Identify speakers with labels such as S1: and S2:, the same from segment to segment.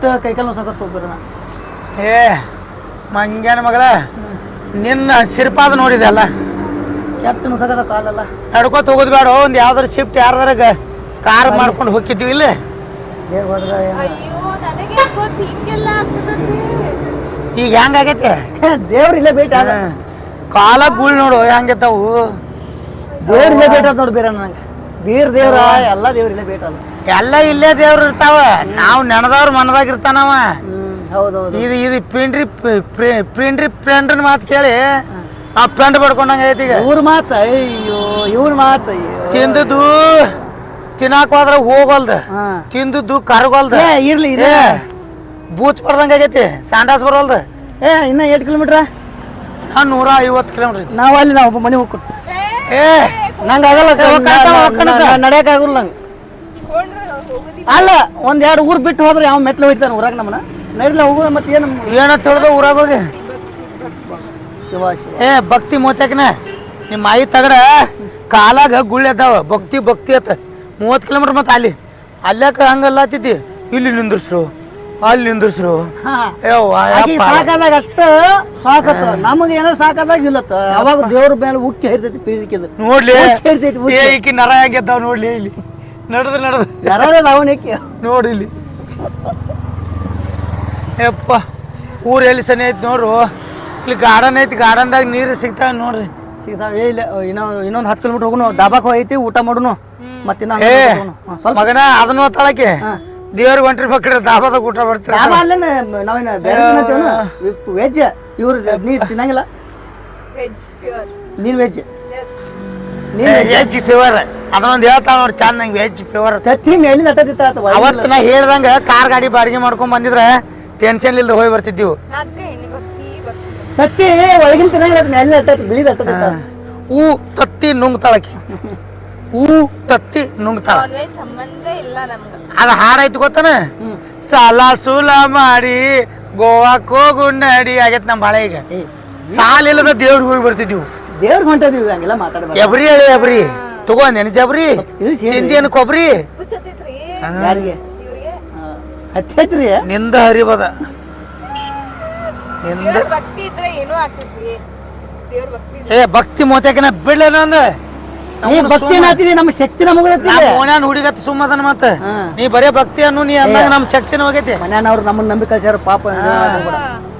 S1: ಎಷ್ಟು ಕೈಕಾಲು ಸಕತ್ ಹೋಗ್ಬರ
S2: ಏ ಮಂಗ್ಯಾನ ಮಗಳ? ನಿನ್ನ ಸಿರ್ಪಾದ ನೋಡಿದೆ ಅಲ್ಲ?
S1: ಎಷ್ಟು ಸಕತ್ತ ಕಾಲಲ್ಲ
S2: ನಡ್ಕೋತ ಹೋಗೋದು ಬೇಡ ಒಂದು ಯಾವ್ದಾರು ಶಿಫ್ಟ್ ಯಾರ್ದಾರ ಕಾರ್ ಮಾಡ್ಕೊಂಡು ಹೋಗಿದ್ವಿ ಇಲ್ಲಿ?
S1: ದೇವ್ರ ಹೋದ್ರ
S3: ಅಯ್ಯೋ ನನಗೆ ಗೊತ್ತು ಹಿಂಗೆಲ್ಲ ಆಗ್ತದಂತೆ.
S2: ಈಗ ಹೆಂಗಾಗೈತೆ
S1: ದೇವ್ರ ಇಲ್ಲೇ ಭೇಟಿ ಆದ.
S2: ಕಾಲ ಗುಳ್ ನೋಡು ಹೆಂಗಿರ್ತಾವು
S1: ದೇವ್ರಿಲ್ಲ ಭೇಟಿ ಆದ ನೋಡಿ ಬೀರ ನನಗೆ ಬೀರ್ ದೇವ್ರ ಎಲ್ಲ ದೇವ್ರ ಭೇಟ ಆದ.
S2: ಎಲ್ಲ ಇಲ್ಲೇ ದೇವ್ರು ಇರ್ತಾವ. ನಾವು ನೆನದವ್ರ ಮನದಾಗ ಇರ್ತಾನವ
S1: ಹೌದೌದು.
S2: ಇದು ಇದು ಪಿಂಡ್ರಿ ಪಿಂಡ್ರಿ ಫ್ರೆಂಡ್ರ ಮಾತು ಕೇಳಿ ಆ ಫ್ರೆಂಡ್ ಪಡ್ಕೊಂಡಂಗ ಐತಿ ಈಗ.
S1: ಇವ್ರ ಮಾತ ಅಯ್ಯೋ ಇವ್ರ ಮಾತ
S2: ತಿಂದದ್ದು ತಿನ್ನಾಕ ಹೋದ್ರ ಹೋಗಲ್ದ. ತಿಂದದ್ದು ಕರಗೋಲ್ದ.
S1: ಇರ್ಲಿ ಇದೆ
S2: ಬೂಚ್ ಬರ್ದಂಗ ಆಗೈತಿ ಸ್ಯಾಂಡಾಸ್ ಬರೋಲ್ದ.
S1: ಏ ಇನ್ನ ಎಷ್ಟು ಕಿಲೋಮೀಟ್ರ?
S2: ನಾನು ನೂರ ಐವತ್ತು ಕಿಲೋಮೀಟರ್
S1: ನಾವು ಅಲ್ಲಿ ನಾವು ಮನೆ ಹೋಗ್ಕೊಟ್ಟು
S2: ಏ
S1: ನಂಗೆ ಆಗಲ್ಲ
S2: ನಡೆಯಕ್ಕಾಗಲ್ಲ.
S1: ನಡೆಯಕ್ ಆಗಲ್ಲ ನಂಗೆ. ಅಲ್ಲ ಒಂದ್ ಎರಡು ಊರ್ ಬಿಟ್ಟು ಹೋದ್ರೆ ಯಾವ ಮೆಟ್ಲು ಹೊಡಿತಾನ ಊರಾಗ ನಮ್ಮನ ನಡಿಲ್ಲ ಹೋಗೋಣ ಮತ್ತೆ ಏನು
S2: ಏನಂತ ಹೇಳಿದ ಊರಾಗ ಹೋಗಿ.
S1: ಶಿವ ಶಿವ.
S2: ಏ ಭಕ್ತಿ ಮೂವತ್ತಕ್ಕನ ನಿಮ್ಮ ಆಯಿ ತಗಡ ಕಾಲಾಗ ಗುಳ್ಳೆ ಅದಾವ ಭಕ್ತಿ ಭಕ್ತಿ ಅತ್ತ. ಮೂವತ್ತು ಕಿಲೋಮೀಟರ್ ಮತ್ತೆ ಅಲ್ಲಿ. ಅಲ್ಲಾಕ ಹಂಗಲ್ಲ ಆತಿದ್ದಿ? ಇಲ್ಲಿ ನಿಂದ್ರಸ್ರು ಅಲ್ಲಿ ನಿಂದ್ರಸ್ರು.
S1: ಹಾ.
S2: ಯವ್ವ,
S1: ಆಕಿ
S2: ಯಪ್ಪ.
S1: ಸಾಕಾದಾಗ ಅಷ್ಟ ಸಾಕತ್ತ. ನಮಗೆ ಏನಾರ ಸಾಕಾದಾಗ ಇಲ್ಲತ್ತ. ಅವಾಗ ದೇವ್ರ ಮೇಲೆ ಉಕ್ಕಿ ಹೇರ್ತೈತಿ
S2: ನೋಡ್ಲಿ.
S1: ಉಕ್ಕಿ ಹೇರ್ತೈತಿ
S2: ಏ ಈಕಿ ನರ ಹೆಂಗೆದ್ದಾವ ನೋಡ್ಲಿ ಇಲ್ಲಿ. ನಡೆದು ನಡೆದು.
S1: ಯಾರು ಅವನಿಕ್ಕೆ
S2: ನೋಡಿ ಇಲ್ಲಿ ಯಪ್ಪ ಊರು ಎಲ್ಲಿ ಸನಿ ಐತಿ ನೋಡ್ರು. ಇಲ್ಲಿ ಗಾರ್ಡನ್ ಐತಿ ಗಾರ್ಡನ್ದಾಗ ನೀರು ಸಿಗ್ತಾವ ನೋಡ್ರಿ.
S1: ಸಿಗ್ತಾವ. ಏ ಇಲ್ಲ ಇನ್ನೊ ಇನ್ನೊಂದು ಹತ್ತು ಕಿಲೋಮೀಟರ್ ಹೋಗುನು. ಡಾಬಾಕ್ ಐತಿ ಊಟ ಮಾಡುನು. ಮತ್ತೆ ಇನ್ನೂ
S2: ಏ
S1: ಸ್ವಲ್ಪ
S2: ಮಗನ ಅದನ್ನ ಒತ್ತಾಳಕ್ಕೆ. ದೇವ್ರಿಗೆ ಹೊಂಟಿರ್ಬೇಕ್ರಿ ದಾಬಾದಾಗ ಊಟ ಬರ್ತೀರ?
S1: ಡಾಬಾ ಅಲ್ಲೇನ ನಾವೇನ ಬೇರೆ ತಿನ್ನತ್ತೇವನ ವೆಜ್ ಇವ್ರು ನೀರು ತಿನ್ನಂಗಿಲ್ಲ?
S3: ವೆಜ್ ಪ್ಯೂರ್
S1: ನೀನ್ ವೆಜ್
S2: ವೆಜ್ ಫೀವರ್ ಅದನ್ನೊಂದು ಹೇಳ್ತಾವ ನೋಡಿ ಚಂದ ನಂಗೆ ವೆಜ್ ಫೀವರ್
S1: ತತ್ತಿ ಮೇಲಿನ ಅಟ್ಟದಿತ್ತ
S2: ಅವತ್ತು ನಾ ಹೇಳ್ದಂಗ ಕಾರ್ ಗಾಡಿ ಬಾಡಿಗೆ ಮಾಡ್ಕೊಂಡ್ ಬಂದಿದ್ರೆ ಟೆನ್ಷನ್ ಇಲ್ದ ಹೋಗಿ ಬರ್ತಿದ್ದೀವಿ.
S3: ಅದಕ್ಕೆ ಹೆಣ್ಣು ಭಕ್ತಿ ಭಕ್ತಿ
S1: ತತ್ತಿ ಒಳಗಿನ ತಿನ್ನಂಗಿಲ್ಲ ಮೇಲಿನ ಅಟ್ಟದ ಬಿಳಿದ ಅಟ್ಟದಿತ್ತ
S2: ಹೂ. ತತ್ತಿ ನುಂಗ್ತಾಳಕ್ಕೆ ಹೂ ತತ್ತಿ ನುಂಗ್ತಾಳ.
S3: ನಾನ್ ವೆಜ್ ಸಂಬಂಧ ಇಲ್ಲ ನಮ್ಗೆ.
S2: ಅದ ಹಾಡಾಯ್ತು ಗೊತ್ತನ? ಸಾಲ ಸೂಲ ಮಾಡಿ ಗೋವಾಕ್ ಹೋಗು ನಡಿ. ಆಗೈತ್ ನಮ್ಮ ಬಾಳೆ ಈಗ. ಸಾಲ ಇಲ್ಲದ ದೇವ್ರಿಗೆ ಹೋಗಿ ಬರ್ತಿದ್ವಿ.
S1: ದೇವ್ರ ಹೊಂಟದೀವಿ ಹಂಗೆಲ್ಲ ಮಾತಾಡಬಾರ್ದು
S2: ಎಬ್ರಿ ಹೇಳಿ ಎಬ್ರಿ. ತಗೋ
S1: ನೆನಜಬ್ರಿ
S2: ತಿಂದೇನು ಕೊಬ್ರಿ?
S1: ಯಾರಿಗೆ?
S3: ಇವ್ರಿಗೆ.
S1: ಹತ್ತೈತ್ರಿ
S2: ನಿಂದ ಹರಿಬದ ನಿಂದ
S3: ಭಕ್ತಿ ಇದ್ರೆ ಏನೂ ಆಗ್ತೈತ್ರಿ. ದೇವ್ರ ಭಕ್ತಿ
S2: ಏ ಭಕ್ತಿ ಮೋತ್ಯಾಕನ ಬಿಡ್ಲೇನ ಅಂದ
S1: ನೀ ಭಕ್ತಿ ನಾತಿದಿ ನಮ್ಮ ಶಕ್ತಿ ನಮಗತಿ
S2: ಓಣ್ಯಾನ ಹುಡುಗತ್ ಸುಮ್ಮದನ ಮತ್ತ. ನೀ ಬರೇ ಭಕ್ತಿ ಅನ್ನು ನೀ ಅಂದಾಗ ನಮ್ಮ ಶಕ್ತಿನ ಹೋಗೈತಿ
S1: ಮನ್ಯಾನವ್ರು ನಮ್ಮನ್ನ ನಂಬಿ ಕಳ್ಸ್ಯಾರ ಪಾಪ.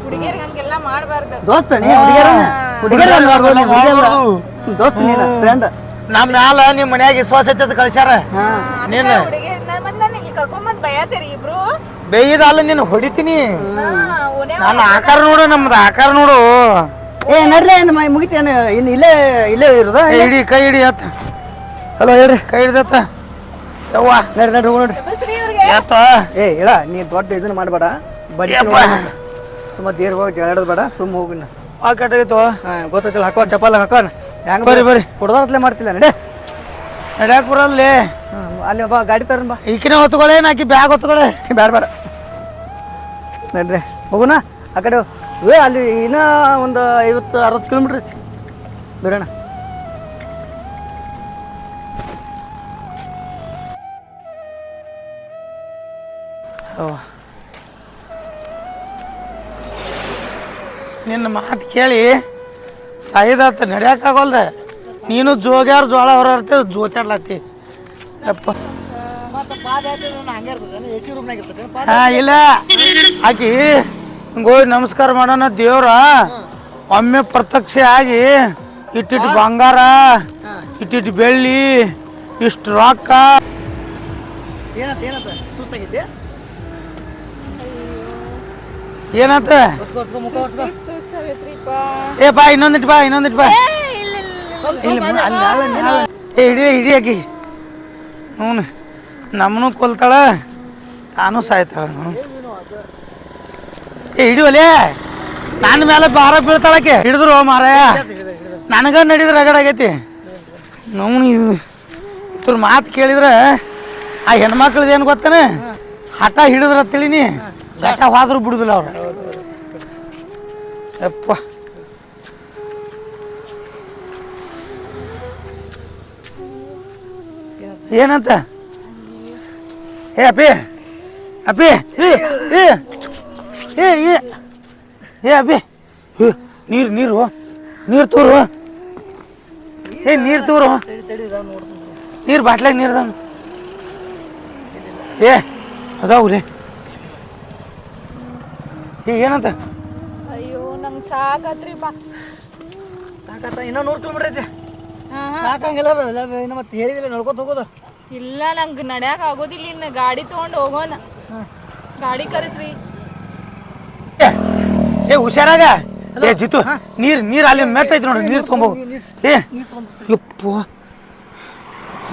S3: ಹುಡುಗಿಯರಿಗೆ ಹಂಗೆಲ್ಲ ಮಾಡಬಾರ್ದು.
S1: ದೋಸ್ತ ನೀ. ದೋಸ್ತ ನೀನ ಫ್ರೆಂಡ್
S2: ನಮ್ ಮ್ಯಾಲ ನಿಮ್ ಮನ್ಯಾಗ ವಿಶ್ವಾಸತೆ ಅಂತ ಕಳ್ಸ್ಯಾರ.
S1: ಹಾ.
S2: ನೀನ್.
S3: ನಾನು ಕರ್ಕೊಂಬಂದ್ ಬಯತೀರಿ ಇಬ್ರು?
S2: ನೀನು ಹೊಡಿತೀನಿ.
S3: ಹಾ,
S2: ಆಕಾರ ನೋಡು ನಮ್ದು ಆಕಾರ ನೋಡು.
S1: ಏ ನಡ್ಲೆ ಏನು ಮೈ ಮುಗಿತೇನು ಇನ್ನು ಇಲ್ಲೇ ಇಲ್ಲೇ ಇರೋದ?
S2: ಇಡಿ ಹಿಡಿ ಕೈ ಹಿಡಿ ಅತ್ತ.
S1: ಹಲೋ ಹೇಳ್ರಿ.
S2: ಕೈ ಹಿಡಿದತ್ತ ಯವ್ವ.
S1: ನಡ್ರಿ ನಡ್ರಿ ಹೋಗ್ ಏ ಹೇಳ ನೀ ದೊಡ್ಡ ಇದನ್ನ ಮಾಡಬೇಡ. ಬಡ್ಡಿ. ಸುಮ್ಮ ದೇರ್ ಹೋಗಿ ಜಗಳಾಡೋದು ಬೇಡ ಸುಮ್ಮ ಹೋಗಿನ
S2: ಆ ಕಟ್ಟಾಗಿತ್ತು
S1: ಹಾ ಗೊತ್ತೈತಿಲ್ಲ ಹಾಕೋ ಚಪ್ಪಲ್ ಹಾಕೋ ಹೆಂಗ್
S2: ಬರ್ರಿ, ಬರ್ರಿ.
S1: ಕುಡ್ದಾತ್ಲೆ ಮಾಡ್ತಿಲ್ಲ ನಡೆ.
S2: ನಡ್ಯಾಕ ಬರಲ್ಲೇ
S1: ಅಲ್ಲಿ. ಅಲ್ಲಿ ಒಬ್ಬ ಗಾಡಿ ತರನ್ ಬಾ.
S2: ಈಕಿನ ಹೊತ್ಕೊಳ್ಳೆ ನಾಕಿ ಬ್ಯಾಗ್ ಹೊತ್ಕೊಳ್ಳೆ
S1: ಬೇಡ ಬೇಡ ನಡ್ರಿ ಹೋಗುಣ ಆ ಕಡೆ ಏ ಅಲ್ಲಿ ಇನ್ನೂ ಒಂದು ಐವತ್ತು ಅರವತ್ತು ಕಿಲೋಮೀಟ್ರ್ ಐತಿ. ಬಿಡೋಣ
S2: ಅವ್ವ. ನಿನ್ನ ಮಾತು ಕೇಳಿ ಸಾಯ್ದಾತ ನಡೆಯಕ್ಕಾಗಲ್ದೆ ನೀನು ಜೋಗ್ಯಾರ ಜೋಳ ಹೊರಡ್ತಿ ಜೋತಾಡ್ಲತ್ತಿ. ಹಾ ಇಲ್ಲ. ಆಕಿ ಹೋಗಿ ನಮಸ್ಕಾರ ಮಾಡೋಣ ದೇವ್ರ. ಒಮ್ಮೆ ಪ್ರತ್ಯಕ್ಷ ಆಗಿ ಇಟ್ಟಿಟ್ಟು ಬಂಗಾರ ಇಟ್ಟಿಟ್ಟು ಬೆಳ್ಳಿ ಇಷ್ಟು ರೊಕ್ಕ.
S1: ಏನಂತ ಏನಂತ ಸುಸ್ತಾಗಿದ್ದೆ
S2: ಏನಂತ? ಏ ಬಾ ಇನ್ನೊಂದಿಟ್ಟು ಬಾ ಇನ್ನೊಂದಿಟ್ಟು ಬಾ.
S3: ಇಲ್ಲ.
S2: ಏ ಹಿಡಿ ಹಿಡಿ ಆಕಿ. ಹ್ಞೂ ನಮ್ಮನು ಕೊಲ್ತಾಳ ತಾನು ಸಾಯ್ತಾಳ. ಏ ಹಿಡಿವಲೇ ನನ್ನ ಮೇಲೆ ಭಾರ ಬೀಳ್ತಾಳಕ್ಕೆ ಹಿಡಿದ್ರು ಮಾರಾಯ. ನನಗ ನಡಿದ್ರ ರಗಡಾಗೈತಿ ನಾವು ಇದು ಇದ್ರ ಮಾತು ಕೇಳಿದ್ರೆ ಆ ಹೆಣ್ಮಕ್ಳದ್ದು ಏನು ಗೊತ್ತಾನೆ? ಹಠ ಹಿಡಿದ್ರ ತಿಳಿನಿ. ಚಟ ಹಾದ್ರು ಬಿಡುದಿಲ್ಲ ಅವ್ರು. ಯಪ್ಪ. ಏನಂತ? ಏ, ಅಪ್ಪಿ. ಅಪ್ಪಿ, ಏ ಏ ಏ ಏ. ಏ, ಅಪ್ಪಿ. ಏ, ನೀರು ನೀರು. ನೀರು ತೂರು. ಏ, ನೀರು ತೂರು. ನೀರು ಬಾಟ್ಲಾಗ ನೀರು ಅದಾವ ಏ ಅದಾವ್ರಿ ಏನಂತ?
S3: ಅಯ್ಯೋ ನಂಗೆ ಸಾಕತ್ರಿ ಬಾ
S1: ಸಾಕತ್ತ? ಇನ್ನೂ ನೂರು ಕಿಲೋಮೀಟರ್ ಐತೆ. ಸಾಕಂಗಿಲ್ಲ ಅದು. ಎಲ್ಲ ಇನ್ನು ಮತ್ತೆ ಹೇಳಿದಿಲ್ಲ ನಡ್ಕೊತ ಹೋಗೋದು.
S3: ಇಲ್ಲ ನಂಗೆ ನಡ್ಯಾಕ ಆಗೋದಿಲ್ಲ ಇನ್ನು ಗಾಡಿ ತೊಗೊಂಡು ಹೋಗೋಣ. ಗಾಡಿ ಕರೆಸ್ರಿ.
S2: ಏ, ಹುಷಾರಾಗ? ಏ ಜಿತು ನೀರು ನೀರು ಅಲ್ಲಿ ಐತೆ ನೋಡಿ ನೀರು ತೊಗೊಂಬೋಗು ಏ ಯಪ್ಪ.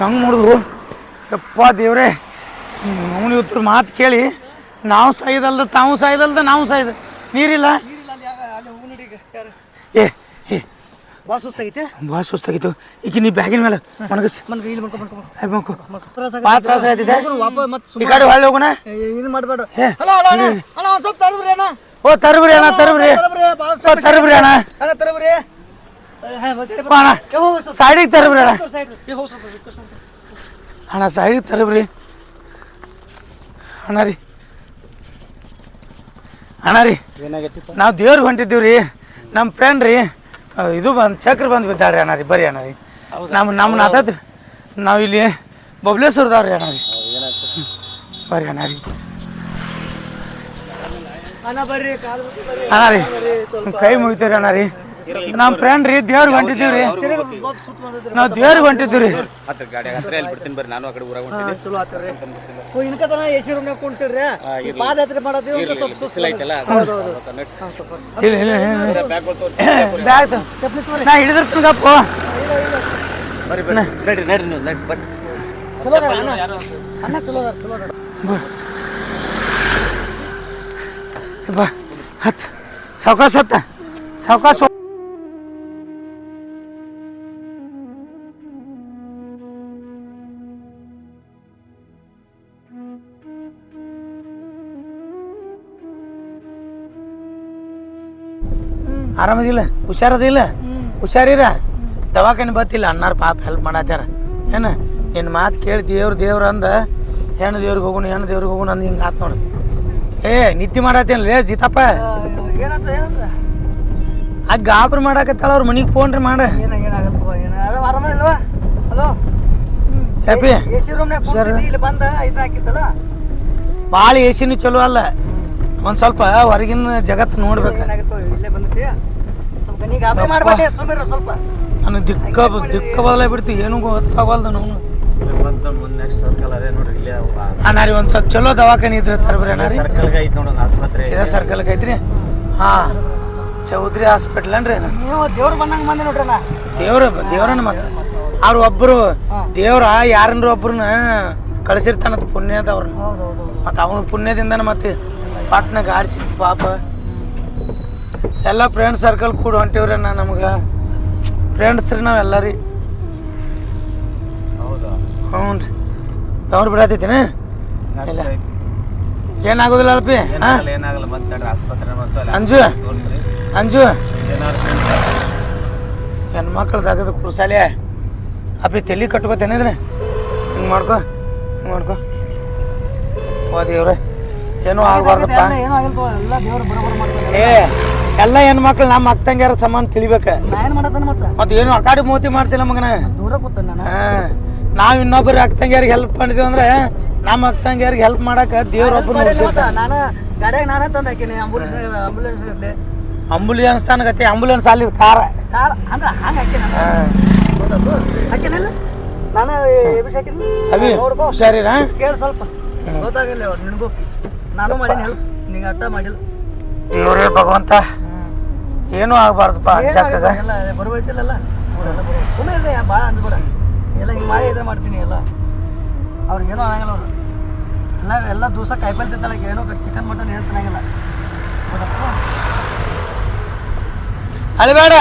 S2: ಹಂಗೆ ನೋಡಿದ್ರು? ಯಪ್ಪ ದೇವ್ರೆ. ಅವನು ಇವತ್ತು ಮಾತು ಕೇಳಿ. ನಾವು ಸಾಯ್ದಲ್ದ ತಾವು ಸಾಯ್ದಲ್ದ ನಾವು ಸಾಯ್ದ ನೀರಿಲ್ಲ? ಏ ಏ.
S1: ಭಾಳ ಸುಸ್ತಾಗೈತೆ
S2: ಭಾಳ ಸುಸ್ತಾಗಿತ್ತು. ಈಗ ನೀ ಬ್ಯಾಗಿನ ಮೇಲೆ ಮನಗಸ್
S1: ಮನ್ಗೆ ಇಲ್ಲಿ ಮನ್ಕೊ ಮನ್ಕೊ
S2: ಹಾಯ್ಬೇಕು
S1: ತ್ರಾಸ
S2: ಭಾಳ ತ್ರಾಸ ಆಗ್ತಿದೆ
S1: ವಾಪಸ್ ಮತ್ತೆ
S2: ಈ ಕಡೆ ಹೊಳ್ಳಿ ಹೋಗೋಣ.
S1: ಏನು ಮಾಡಬೇಡ.
S2: ಏ,
S1: ಹಲೋ ಹಲೋ ಅಣ್ಣ ಅಣ್ಣ ಒಂದು ಸ್ವಲ್ಪ ತರಬ್ರಿ ಅಣ್ಣ.
S2: ಓ ತರಬ್ರಿ ಅಣ್ಣ ತರಬ್ರಿ.
S1: ತರಬ್ರಿ
S2: ಅಣ್ಣ.
S1: ಅಣ್ಣ ತರಬ್ರಿ.
S2: ಅಣ್ಣ. ಸೈಡಿಗೆ ತರಬ್ರಿ ಅಣ್ಣ. ಅಣ್ಣ ಸೈಡಿಗೆ ತರಬ್ರಿ. ಅಣ್ಣ ರೀ ಅಣ್ಣ ರೀ ನಾವು ದೇವ್ರಿಗೆ ಹೊಂಟಿದ್ದೀವಿ ರೀ ನಮ್ಮ ಫ್ರೆಂಡ್ ರೀ ಇದು ಬಂದು ಚಕ್ರ ಬಂದು ಬಿದ್ದಾಡ್ರಿ ಅಣ್ಣ ರೀ ಬರ್ರಿ ಅಣ್ಣ ರೀ. ನಮ್ಮ ನಮ್ಮ ನಾತದ್ ನಾವು ಇಲ್ಲಿ ಬಬ್ಲೇಶ್ವರದವ್ರಿ ಅಣ್ಣ ರೀ. ಬರ್ರಿ ಅಣ್ಣ ರೀ.
S1: ಅಣ್ಣ
S2: ರೀ ಕೈ ಮುಗಿತೀರಿ ಅಣ್ಣ ರೀ. ನಮ್ಮ ಫ್ರೆಂಡ್ ರೀ ದೇವ್ರಿಗೆ ಹೊಂಟಿದ್ದೀವಿ ರೀ. ನಾವು ದೇವ್ರಿಗೆ ಹೊಂಟಿದ್ದೀವಿ ರೀ.
S4: ಹತ್ರ ಗಾಡಿ ಹತ್ರ ಎಲ್ಲಿ ಬಿಡ್ತೀನಿ ಬರ್ರಿ ನಾನು ಆ ಕಡೆ ಊರಾಗ ಹೊಂಟಿನಿ
S1: ಚಲೋ ಆಚಾರ್ರಿ ಇನ್ಕತನ ಎ ಸಿ ರೂಮ್ನಾಗ ಕುಂತಿರ್ರಿ? ಪಾದಯಾತ್ರೆ ಮಾಡೋದು ಒಂದು ಸ್ವಲ್ಪ ಸುಸ್ತು
S4: ಐತಲ್ಲ
S1: ಹೌದು ಹೌದು.
S2: ಇಲ್ಲ ಇಲ್ಲ ಇಲ್ಲ
S4: ಬ್ಯಾಗ್ಗಳು ತೋರಿ
S2: ಬ್ಯಾಗ್ ನಾ
S4: ಬರ್ರಿ ಬರ್ರಿ. ನಡ್ರಿ ನಡ್ರಿ ನೀವು ನಡ್ರಿ ಬರ್ರಿ.
S1: ಚಲೋ ಅದಾರ ಅಣ್ಣ? ಅಣ್ಣ ಚಲೋ ಅದಾರ ಚಲೋ ಅದಾರ.
S2: ಬಾ. ಹತ್. ಸಾವ್ಕಾಶ ಹತ್ತ. ಸಾವ್ಕಾಶ ಆರಾಮದಿಲ್ಲ ಹುಷಾರದಿಲ್ಲ ಹುಷಾರಿರ ದವಾಖಾನೆ ಬತ್ತಿಲ್ಲ ಅಣ್ಣಾರ ಪಾಪ ಹೆಲ್ಪ್ ಮಾಡತ್ತಾರ ಏನು ನಿನ್ನ ಮಾತು ಕೇಳಿ ದೇವ್ರು ದೇವ್ರು ಅಂದ ಹೆಣ್ಣು ದೇವ್ರಿಗೆ ಹೋಗೋಣ ಹೆಣ್ಣು ದೇವ್ರಿಗೆ ಹೋಗೋಣ ಅಂದ್ ಹಿಂಗೆ ಆತ್ ನೋಡು ಏ ನಿತ್ಯ ಮಾಡತ್ತೇನು ಲೇ ಜಿತಪ್ಪ ಆ ಗಾಬ್ರ ಮಾಡಾಕತ್ತಾಳ ಅವ್ರ ಮನಿಗೆ ಫೋನ್ ರೀ ಮಾಡ ಹ್ಯಾಪಿ ಭಾಳ ಎಸಿನೂ ಚಲೋ ಅಲ್ಲ ಒಂದು ಸ್ವಲ್ಪ ಹೊರಗಿನ ಜಗತ್ತು ನೋಡ್ಬೇಕು.
S1: ನನ್
S2: ನನಗೆ ದಿಕ್ಕ ದಿಕ್ಕ ಬದಲಾಗಿ ಬಿಡ್ತು ಏನು ಗೊತ್ತಾಗಲ್ದು ನಾನು
S4: ಬಂದು ಮುಂದೆ ನೆಕ್ಸ್ಟ್ ಸರ್ಕಲ್ ಅದೇ ನೋಡ್ರಿ ಇಲ್ಲೇ
S2: ಅಣ್ಣಾರಿ ಒಂದು ಸ್ವಲ್ಪ ಚಲೋ ದವಾಖಾನೆ ಇದ್ರೆ ತರಬ್ರಿ ಸರ್ಕಲ್
S4: ಸರ್ಕಲ್ಗೆ ಐತಿ ನೋಡೋಣ ಆಸ್ಪತ್ರೆ
S2: ಇದೇ ಸರ್ಕಲ್ಗೆ ಐತ್ರಿ? ಹಾಂ. ಚೌಧರಿ ಹಾಸ್ಪಿಟ್ಲ್ ಅನ್ರಿ
S1: ನೀವು ದೇವ್ರು ಬಂದಂಗೆ ಬಂದೆ
S2: ದೇವ್ರ ದೇವ್ರನ್ನ ಮತ್ತೆ. ಅವ್ರು ಒಬ್ಬರು ದೇವ್ರ ಯಾರನ್ರ ಒಬ್ರನ್ನ ಕಳಿಸಿರ್ತಾನಂತ ಪುಣ್ಯದವ್ರನ್ನ
S1: ಹೌದು ಹೌದು ಹೌದು.
S2: ಮತ್ತು ಅವನ ಪುಣ್ಯದಿಂದನ ಮತ್ತೆ ಪಾಟ್ನ ಗಾಡಿ ಸಿಕ್ತು ಪಾಪ. ಎಲ್ಲ ಫ್ರೆಂಡ್ ಸರ್ಕಲ್ ಕೂಡ ಹೊಂಟಿವ್ರಿ ನಾ ನಮ್ಗೆ. ಫ್ರೆಂಡ್ಸ್ ರೀ ನಾವೆಲ್ಲ ರೀ
S4: ಹೌದಾ?
S2: ಹ್ಞೂ ರೀ ದವ್ರು ಬಿಡತೈತಿನ ಇಲ್ಲ. ಏನಾಗೋದಿಲ್ಲ ಅಲ್ಪಿ?
S4: ಏನಾಗಲ್ಲ ಏನಾಗಲ್ಲ
S2: ಅಂಜು? ಅಂಜು? ಹೆಣ್ಮಕ್ಳು ತಗದು ಕುರ್ಸಾಲೆ. ಅಪ್ಪಿ ತಲೆ ಕಟ್ಕೋತೇನಿದ್ರೆ ಹಿಂಗೆ ಮಾಡ್ಕೊ ಹಿಂಗೆ ಮಾಡ್ಕೋ. ಓದಿ ದೇವ್ರೆ. ಏನೂ ಆಗಬಾರ್ದಪ್ಪ.
S1: ಏ ಏನೂ ಆಗಿಲ್ತವ ಎಲ್ಲ ದೇವ್ರು ಮಕ್ಳು ಮಾಡ್ತಾರೆ.
S2: ಏ ಎಲ್ಲ ಹೆಣ್ಮಕ್ಳು ನಮ್ಮ ಅಕ್ಕಂಗ್ಯಾರ ಸಮಾನ ತಿಳಿಬೇಕ.
S1: ನಾ ಏನು ಮಾಡತ್ತಾನ ಮತ್ತೆ?
S2: ಮತ್ತೆ ಏನು ಅಕಾಡಿ ಮೂತಿ ಮಾಡ್ತಿಲ್ಲ ಮಗನ.
S1: ದೂರ ಕೂತಾನೆ ನಾನು.
S2: ಹಾಂ ನಾವು ಇನ್ನೊಬ್ಬರು ಅಕ್ಕಂಗ್ಯಾರಿಗೆ ಹೆಲ್ಪ್ ಮಾಡಿದ್ವಿ ಅಂದ್ರೆ ನಮ್ಮ ಅಕ್ಕಂಗ್ಯಾರಿಗೆ ಹೆಲ್ಪ್ ಮಾಡಕ್ಕೆ ದೇವ್ರೊಬ್ಬರು
S1: ಅಂಬುಲೆನ್ಸ್ ನಾನು ಗಾಡಿಯಾಗ ನಾನೇ ತಂದು ಹಾಕಿನಿ ಆಂಬುಲೆನ್ಸ್ ಆಂಬುಲೆನ್ಸ್ ಇರಲಿ
S2: ಅಂಬುಲೆನ್ಸ್ ತನಗತ್ತೆ ಆಂಬುಲೆನ್ಸ್ ಅಲ್ಲಿ ಕಾರ.
S1: ಕಾರ್? ಅಂದ್ರೆ ಹಂಗೆ ಹಾಕಿನ ಹಾಕಿನಿಲ್ಲ ನಾನು ಎಬ್ಬಿಸಿ ಹಾಕಿನಿ?
S2: ಅವಿ
S1: ನೋಡ್ಕೋ.
S2: ಹುಷಾರಿರಾ?
S1: ಕೇಳಿ ಸ್ವಲ್ಪ. ಗೊತ್ತಾಗಿಲ್ಲ ನಿನಗೂ. ನಾನು ಮಾಡೀನಿ ಹೆಲ್ಪ್ ನಿಂಗೆ ಅಟ್ಟ ಮಾಡಿಲ್ಲ.
S2: ದೇವ್ರೇ ಭಗವಂತ. ಏನೂ ಆಗಬಾರ್ದಪ್ಪ ಜಕ್ಕಗ
S1: ಎಲ್ಲ ಬರ್ಬೇಕಿಲ್ಲ ಸುಮ್ಮನೆ ಇದೆ ಭಾಳ ಅಂದ್ಬಿಡ. ಎಲ್ಲ ಹಿಂಗೆ ಮಾಡಿ ಇದ್ರೆ ಮಾಡ್ತೀನಿ ಎಲ್ಲ. ಅವ್ರಿಗೆ ಏನೂ ಆಗಲ್ಲ ಅವರು. ಎಲ್ಲ ಎಲ್ಲ ದಿವಸ ಕಾಯಿಪಲ್ಲೆ ತಿಂತಲ್ಲ ಏನೋ ಚಿಕನ್ ಮಟನ್ ಏನು ತಿನ್ನಂಗಿಲ್ಲ.
S2: ಅಳಬೇಡ.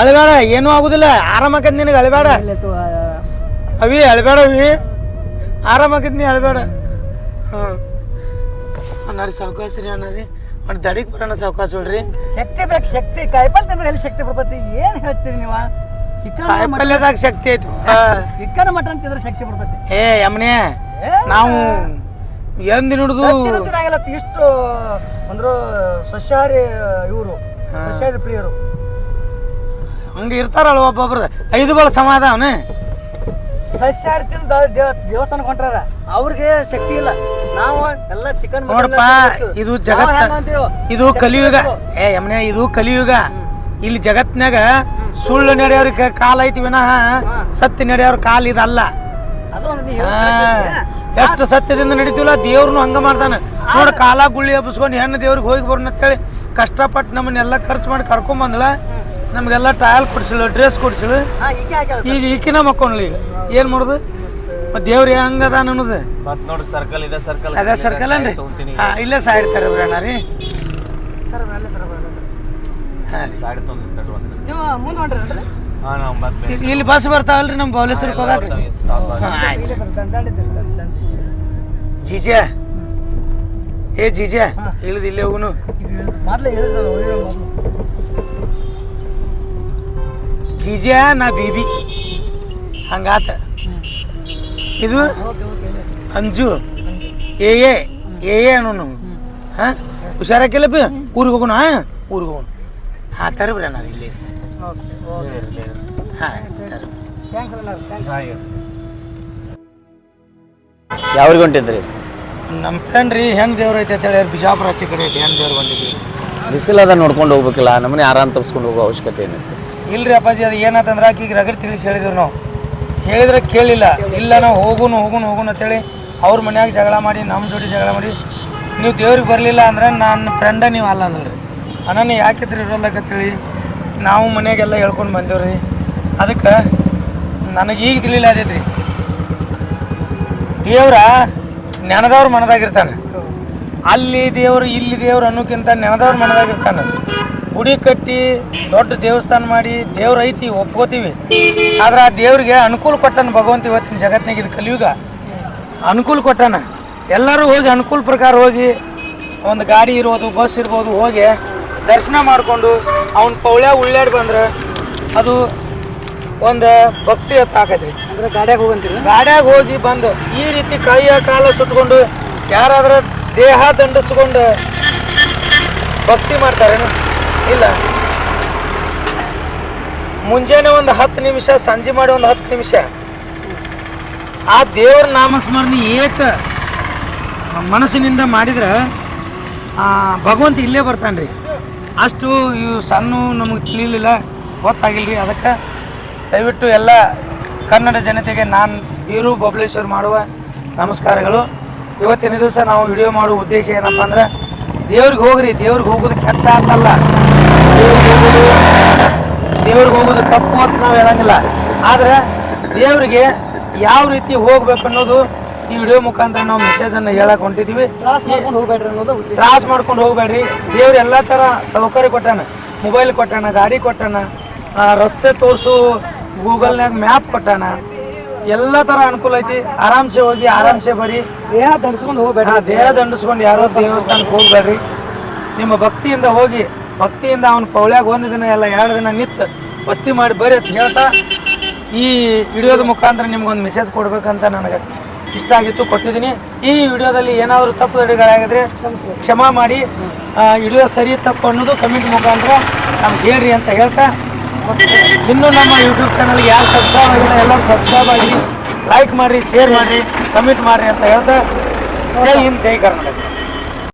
S2: ಅಳಬೇಡ ಏನೂ ಆಗುದಿಲ್ಲ. ಆರಾಮಾಗದ್ ನಿನಗೆ ಅಳಬೇಡ. ಅವಿ ಅಳಬೇಡ ಅವಿ. ಆರಾಮಾಕತ್ ನೀ ಅಳಬೇಡ. ಹಾಂ ಸಾವಕಾಶ ರೀ ಅಣ್ಣಾರಿ. ಮತ್ತೆ ದಡಿಗೆ ಬರೋಣ ಸಾವಕಾಶ ಹೇಳ್ರಿ
S1: ಶಕ್ತಿ ಬೇಕು ಶಕ್ತಿ. ಕಾಯಿಪಲ್ಲೆ ತಿಂದ್ರೆ ಎಲ್ಲಿ ಶಕ್ತಿ ಬರ್ತೈತಿ? ಏನು ಹೇಳ್ತೀರಿ ನೀವು? ಚಿಕನ್
S2: ಕಾಯಿಪಲ್ಯದಾಗ ಶಕ್ತಿ ಐತು.
S1: ಚಿಕನ್ ಮಟನ್ ತಿಂದ್ರೆ ಶಕ್ತಿ ಬರ್ತೈತಿ.
S2: ಏ ಯಮನೆ ನಾವು ಎಂದಿನ ಹಿಡಿದು
S1: ತಿನ್ನಂಗಿಲ್ಲ. ಇಷ್ಟು ಅಂದ್ರೆ ಸಸ್ಯಾಹಾರಿ ಇವರು ಸಸ್ಯಾಹಾರಿ ಪ್ರಿಯರು.
S2: ಹಂಗೆ ಇರ್ತಾರಲ್ಲ ಒಬ್ಬೊಬ್ರದ ಐದು ಬಾಳ ಸಮಾಧಾನ
S1: ಸಸ್ಯಾಹಾರಿ ತಿಂದು ದೇವಸ್ಥಾನ ದೇವ ದೇವಸ್ಥಾನಕ್ಕೆ ಹೊಂಟ್ರಾರ. ಅವ್ರಿಗೆ ಶಕ್ತಿ ಇಲ್ಲ.
S2: ನೋಡಪ್ಪ ಇದು ಜಗತ್ತ ಇದು ಕಲಿಯುಗ. ಏ ಯಮನೆ ಇದು ಕಲಿಯುಗ. ಇಲ್ಲಿ ಜಗತ್ನಾಗ ಸುಳ್ಳು ನಡೆಯೋರಿಗೆ ಕಾಲ ಐತಿ ವಿನಃ ಸತ್ಯ ನಡೆಯೋರ್ ಕಾಲ ಇದಲ್ಲ. ಎಷ್ಟು ಸತ್ಯದಿಂದ ನಡೀತಿಲ್ಲ ದೇವ್ರನು ಹಂಗ ಮಾಡ್ತಾನೆ. ನೋಡ ಕಾಲ ಗುಳ್ಳಿ ಹಬ್ಬಿಸ್ಕೊಂಡು ಹೆಣ್ಣು ದೇವ್ರಿಗೆ ಹೋಗಿ ಬರೋಣ ಅಂತೇಳಿ ಕಷ್ಟಪಟ್ಟು ನಮ್ಮನ್ನೆಲ್ಲ ಖರ್ಚು ಮಾಡಿ ಕರ್ಕೊಂಬಂದ್ಲ. ನಮಗೆಲ್ಲ ಟಯಲ್ ಕೊಡ್ಸಿಳು ಡ್ರೆಸ್ ಕೊಡ್ಸಿಳು ಈಗ ಈಕಿನ ಮಕ್ಕೊಂಡ್ಲಿ ಈಗ. ಏನು ಮಾಡೋದು? ಮತ್ತೆ ದೇವ್ರು ಹೆಂಗದ ಅನ್ನೋದು.
S4: ಮತ್ ನೋಡಿ ಸರ್ಕಲ್ ಇದೆ ಸರ್ಕಲ್
S2: ಅದೇ ಸರ್ಕಲ್ ಅನ್ರಿ. ಹಾ ಇಲ್ಲೇ ಸೈಡ್
S1: ತರ
S2: ರೀ.
S4: ಸಾಡಿ ತೊಗೊಂಡು
S1: ನೀವು ಮುಂದೆ ಹೊಂಟ್ರಿ
S4: ಹಾ ನಾವು ಮತ್ತೆ
S2: ಇಲ್ಲಿ- ಇಲ್ಲಿ ಬಸ್ ಬರ್ತಾವಲ್ರಿ ನಮ್ಮ ಬೌಲೇಶ್ವರಕ್ಕೆ ಹೋಗಾಕ. ಜಿಜೆ. ಏ ಜಿಜೆ ಇಳಿದು ಇಲ್ಲೇ ಹೋಗುನು.
S1: ಮೊದ್ಲೇ ಹೇಳಿ ಸರ್ ಒಳ್ಳೆ ಮೊದ್ಲು.
S2: ಜೀಜೆ ನಾ ಬೀಬಿ. ಹಂಗಾತ. ಇದು. ಅಂಜು. ಏ ಏ ಏ ಏ ಅನ್ನೋನು. ಹಾಂ? ಹುಷಾರಾಕಿಲ್ಲ ಬಿ ಊರಿಗೆ ಹೋಗೋಣ ಊರಿಗೆ ಹೋಗೋಣ. ಹಾಂ ತರಬ್ರಿ ಅಣ್ಣ ಇಲ್ಲಿ ಹಾಂ
S4: ಯಾವ್ರಿಗೆ ಹೊಂಟಿದ್ರಿ?
S2: ನಮ್ಮ ಫ್ರೆಂಡ್ ರೀ ಹೆಣ್ಣು ದೇವ್ರ ಐತೆ ಅಂತ ಹೇಳಿ ಬಿಜಾಪುರ ಆಚೆ ಕಡೆ ಐತೆ ಹೆಣ್ಣು ದೇವ್ರು ಬಂದಿದ್ವಿ.
S4: ಬಿಸಿಲದ ನೋಡ್ಕೊಂಡು ಹೋಗ್ಬೇಕಿಲ್ಲ ನಮ್ಮನೆ ಆರಾಮ್ ತಪ್ಸ್ಕೊಂಡು ಹೋಗೋ ಅವಶ್ಯಕತೆ ಏನಿತ್ತು?
S2: ಇಲ್ರಿ ಅಪ್ಪಾಜಿ ಅದು ಏನಾತಂದ್ರೆ ಈಗ ರಗಡ್ ತಿಳಿಸಿ ಹೇಳಿದ್ರು ನಾವು. ಹೇಳಿದ್ರೆ ಕೇಳಿಲ್ಲ. ಇಲ್ಲ, ನಾವು ಹೋಗುನು ಹೋಗುನು ಹೋಗುನು ಅಂತೇಳಿ ಅವ್ರ ಮನ್ಯಾಗ ಜಗಳ ಮಾಡಿ ನಮ್ಮ ಜೋಡಿ ಜಗಳ ಮಾಡಿ, ನೀವು ದೇವ್ರಿಗೆ ಬರಲಿಲ್ಲ ಅಂದ್ರೆ ನನ್ನ ಫ್ರೆಂಡ ನೀವು ಅಲ್ಲ ಅಂದ್ರಿ ಅಣ್ಣ ಯಾಕಿದ್ರೆ ಇರೋಲ್ಲಕತ್ತೇಳಿ ನಾವು ಮನೆಯಾಗೆಲ್ಲ ಹೇಳ್ಕೊಂಡು ಬಂದೇವ್ರಿ. ಅದಕ್ಕೆ ನನಗೆ ಈಗ ತಿಳಿಲ್ಲ ಅದೈತ್ರಿ ದೇವ್ರ ನೆನದವ್ರ ಮನದಾಗಿರ್ತಾನೆ ಅಲ್ಲಿ ದೇವ್ರು, ಇಲ್ಲಿ ದೇವ್ರು ಅನ್ನೋಕ್ಕಿಂತ ನೆನದವ್ರ ಮನದಾಗಿರ್ತಾನೆ ಗುಡಿ ಕಟ್ಟಿ ದೊಡ್ಡ ದೇವಸ್ಥಾನ ಮಾಡಿ ದೇವ್ರ ಐತಿ ಒಪ್ಕೋತೀವಿ. ಆದ್ರೆ ಆ ದೇವ್ರಿಗೆ ಅನುಕೂಲ ಕೊಟ್ಟನ ಭಗವಂತ ಇವತ್ತಿನ ಜಗತ್ನಾಗ ಇದು ಕಲಿಯುಗ. ಅನುಕೂಲ ಕೊಟ್ಟನ. ಎಲ್ಲರೂ ಹೋಗಿ ಅನುಕೂಲ ಪ್ರಕಾರ ಹೋಗಿ ಒಂದು ಗಾಡಿ ಇರ್ಬೋದು ಬಸ್ ಇರ್ಬೋದು ಹೋಗಿ ದರ್ಶನ ಮಾಡಿಕೊಂಡು ಅವ್ನ ಪೌಳ್ಯಾಗ ಉಳ್ಳಾಡಿ ಬಂದ್ರೆ ಅದು ಒಂದು ಭಕ್ತಿ ಹೊತ್ತಾಕೈತ್ರಿ
S1: ಅಂದ್ರೆ ಗಾಡ್ಯಾಗ ಹೋಗಂತೀರಿ?
S2: ಗಾಡ್ಯಾಗ ಹೋಗಿ ಬಂದು ಈ ರೀತಿ ಕೈಯ ಕಾಲ ಸುಟ್ಕೊಂಡು ಯಾರಾದರೂ ದೇಹ ದಂಡಿಸ್ಕೊಂಡು ಭಕ್ತಿ ಮಾಡ್ತಾರೇನು? ಇಲ್ಲ. ಮುಂಜಾನೆ ಒಂದು ಹತ್ತು ನಿಮಿಷ, ಸಂಜೆ ಮಾಡಿ ಒಂದು ಹತ್ತು ನಿಮಿಷ. ಆ ದೇವರ ನಾಮಸ್ಮರಣೆ ಏಕ ಮನಸ್ಸಿನಿಂದ ಮಾಡಿದ್ರೆ ಭಗವಂತ ಇಲ್ಲೇ ಬರ್ತಾನೆ ರೀ ಅಷ್ಟು ಇವು ಸಣ್ಣ ನಮಗೆ ತಿಳಿಲಿಲ್ಲ ಗೊತ್ತಾಗಿಲ್ಲ ರೀ ಅದಕ್ಕೆ ದಯವಿಟ್ಟು ಎಲ್ಲ ಕನ್ನಡ ಜನತೆಗೆ ನಾನು ಬೀರು ಬಬಲೇಶ್ವರ್ ಮಾಡುವ ನಮಸ್ಕಾರಗಳು. ಇವತ್ತಿನ ದಿವಸ ನಾವು ವಿಡಿಯೋ ಮಾಡುವ ಉದ್ದೇಶ ಏನಪ್ಪ ಅಂದ್ರೆ ದೇವ್ರಿಗೆ ಹೋಗ್ರಿ, ದೇವ್ರಿಗೆ ಹೋಗೋದು ಕೆಟ್ಟ ಅಂತಲ್ಲ. ದೇವ್ರಿಗೆ ಹೋಗೋದು ತಪ್ಪು ಅಂತ ನಾವು ಹೇಳಂಗಿಲ್ಲ. ಆದರೆ ದೇವರಿಗೆ ಯಾವ ರೀತಿ ಹೋಗ್ಬೇಕು ಅನ್ನೋದು ಈ ವಿಡಿಯೋ ಮುಖಾಂತರ ನಾವು ಮೆಸೇಜನ್ನು ಹೇಳಕ್
S1: ಹೊಂಟಿದೀವಿ.
S2: ತ್ರಾಸ್ ಮಾಡ್ಕೊಂಡು ಹೋಗ್ಬೇಡ್ರಿ ದೇವ್ರು ಎಲ್ಲ ಥರ ಸೌಕರ್ಯ ಕೊಟ್ಟಾನ. ಮೊಬೈಲ್ ಕೊಟ್ಟಾನ ಗಾಡಿ ಕೊಟ್ಟಾನ ರಸ್ತೆ ತೋರಿಸು ಗೂಗಲ್ನಾಗ ಮ್ಯಾಪ್ ಕೊಟ್ಟಾನ. ಎಲ್ಲ ತರ ಅನುಕೂಲ ಐತಿ. ಆರಾಮ್ಸೆ ಹೋಗಿ ಆರಾಮ್ಸೆ ಬರಿ.
S1: ದೇಹ ದಂಡಿಸ್ಕೊಂಡು ಹೋಗ್ಬೇಡ್ರಿ.
S2: ಆ ದೇಹ ದಂಡಿಸ್ಕೊಂಡು ಯಾರೋ ದೇವಸ್ಥಾನಕ್ಕೆ ಹೋಗ್ಬೇಡ್ರಿ. ನಿಮ್ಮ ಭಕ್ತಿಯಿಂದ ಹೋಗಿ ಭಕ್ತಿಯಿಂದ ಅವನ ಪೌಳ್ಯಾಗ ಒಂದು ದಿನ ಎಲ್ಲ ಎರಡು ದಿನ ನಿಂತು ವಸ್ತಿ ಮಾಡಿ ಬರೀ ಅಂತ ಹೇಳ್ತಾ ಈ ವಿಡಿಯೋದ ಮುಖಾಂತರ ನಿಮ್ಗೊಂದು ಮೆಸೇಜ್ ಕೊಡ್ಬೇಕಂತ ನನಗೆ ಇಷ್ಟ ಆಗಿತ್ತು, ಕೊಟ್ಟಿದ್ದೀನಿ. ಈ ವಿಡಿಯೋದಲ್ಲಿ ಏನಾದರೂ ತಪ್ಪು ತಡೆಗಳಾಗಿದ್ರೆ ಕ್ಷಮಾ ಮಾಡಿ. ವಿಡಿಯೋ ಸರಿ ತಪ್ಪು ಅನ್ನೋದು ಕಮೆಂಟ್ ಮುಖಾಂತರ ನಮ್ಗೆ ಹೇಳ್ರಿ ಅಂತ ಹೇಳ್ತಾ. ಇನ್ನೂ ನಮ್ಮ ಯೂಟ್ಯೂಬ್ ಚಾನಲ್ಗೆ ಯಾರು ಸಬ್ಸ್ಕ್ರೈಬ್ ಆಗಿಲ್ಲ, ಎಲ್ಲರೂ ಸಬ್ಸ್ಕ್ರೈಬ್ ಆಗಿ ಲೈಕ್ ಮಾಡಿರಿ ಶೇರ್ ಮಾಡಿರಿ ಕಮೆಂಟ್ ಮಾಡಿರಿ ಅಂತ ಹೇಳ್ತಾ. ಜೈ ಹಿಂದ್, ಜೈ ಕರ್ನಾಟಕ.